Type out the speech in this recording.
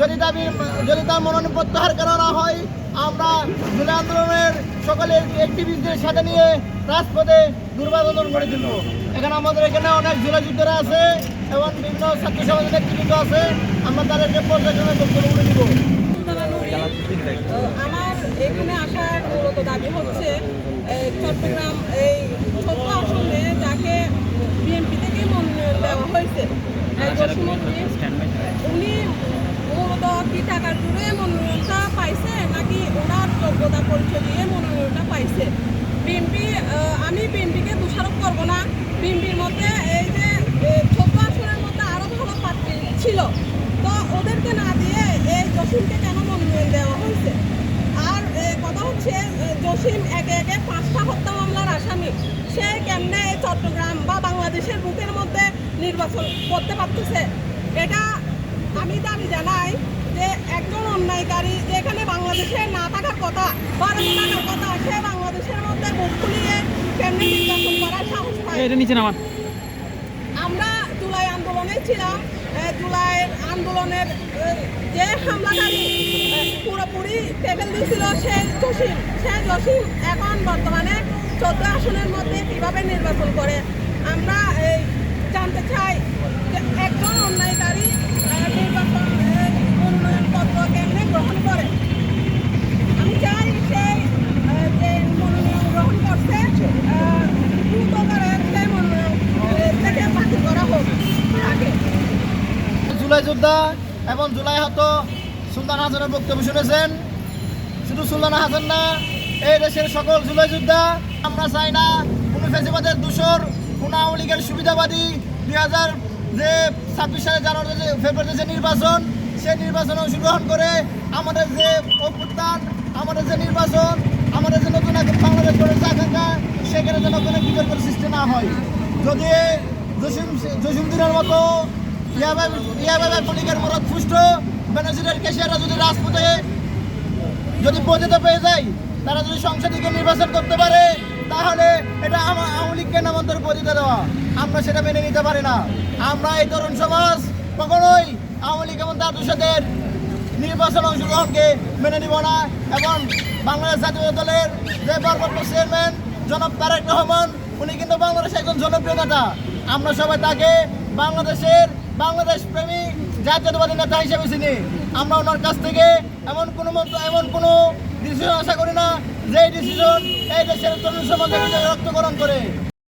যদি দাবি, যদি তার মনোনয়ন প্রত্যাহার করা না হয়, আমরা জুলাই আন্দোলনের সকলে অ্যাক্টিভিস্টদের সাথে নিয়ে রাজপথে দুর্বার আন্দোলন করে তুলব। এখানে আমাদের এখানে অনেক জুলাই যুদ্ধরা আছে এবং বিভিন্ন ছাত্র সমাজের নেতৃবৃন্দ আছে। আমরা তাদেরকে পর্যালোচনা করে দিব আমার এখানে আসার মূলত দাবি হচ্ছে চট্টগ্রাম এই ছোট আসনে যাকে বিএনপি থেকে মনোনয়ন দেওয়া হয়েছে। উনি মূলত কি টাকার জুড়ে মনোনয়নটা পাইছে নাকি ওনার যোগ্যতা পরিচয় দিয়ে মনোনয়নটা পাইছে? বিএনপি আমি বিএনপিকে দোষারোপ করব না। বিএনপির মধ্যে এই যে এ, আসনের মধ্যে আরও ভালো প্রার্থী ছিল। তো ওদেরকে না দিয়ে এই জসিমকে কেন মনোনয়ন দেওয়া হয়েছে? আর কথা হচ্ছে জসিম একে একে পাঁচটা হত্যা মামলার আসামি। সে কেমনে এই চট্টগ্রাম বা বাংলাদেশের বুকের মধ্যে নির্বাচন করতে পারতেছে। এটা আমি দাবি জানাই যে একজন অন্যায়কারী যেখানে বাংলাদেশে না থাকার কথা ভারতে থাকার কথা সে বাংলাদেশের মধ্যে মুখ খুলিয়ে কেমনে নির্বাচন করার সাহস এটা নিচে নামান। আমরা জুলাই আন্দোলনে ছিলাম। জুলাই আন্দোলনের যে হামলাকারী পুরোপুরি টেবিল দিয়েছিল সে জসিম। সে জসিম এখন বর্তমানে চোদ্দ আসনের মধ্যে কীভাবে নির্বাচন করে? আমরা এই জানতে চাই যে একজন অন্যায়কারী নির্বাচন এ, মনোনয়নপত্র গ্রহণ করে? আমি চাই সেই গ্রহণ করছে দ্রুত করে হোক। জুলাই যোদ্ধা এবং জুলাই হত সুলতান হাসানের বক্তব্য শুনেছেন। শুধু সুলতান হাসান না এই দেশের সকল জুলাই যোদ্ধা আমরা চাই না কোনো ফেসিবাদের দূষর কোনো আওয়ামী লীগের সুবিধাবাদী দুই হাজার যে ছাব্বিশ সালে জানুয়ারি ফেব্রুয়ারিতে যে নির্বাচন সেই নির্বাচনে অংশগ্রহণ করে আমাদের যে অভ্যুত্থান, আমাদের যে নির্বাচন, আমাদের যে নতুন এক বাংলাদেশ গড়ে আকাঙ্ক্ষা, সেখানে যেন কোনো বিতর্কের সৃষ্টি না হয়। যদি জসিম জসিমদিনের মতো ইয়াভাবে পুলিকের মরদ পুষ্ট বেনজিরের কেশিয়াররা যদি রাজপথে যদি বৈধতা পেয়ে যায়, তারা যদি সংসদীয় নির্বাচন করতে পারে, তাহলে এটা আমা- আওয়ামী লীগকে নামান্তর দেওয়া? আমরা সেটা মেনে নিতে পারি না। আমরা এই তরুণ সমাজ কখনোই আওয়ামী লীগ এবং তার নির্বাচন অংশগ্রহণকে মেনে নিব না এবং বাংলাদেশ জাতীয় দলের যে ভারপ্রাপ্ত চেয়ারম্যান জনাব তারেক রহমান, উনি কিন্তু বাংলাদেশের একজন জনপ্রিয় নেতা। আমরা সবাই তাকে বাংলাদেশের বাংলাদেশ প্রেমী, জাতীয়তাবাদী নেতা হিসেবে চিনি। আমরা ওনার কাছ থেকে এমন কোনো এমন কোনো ডিসিশন আশা করি না যে ডিসিশন এই দেশের তরুণ সমাজের রক্তকরণ করে।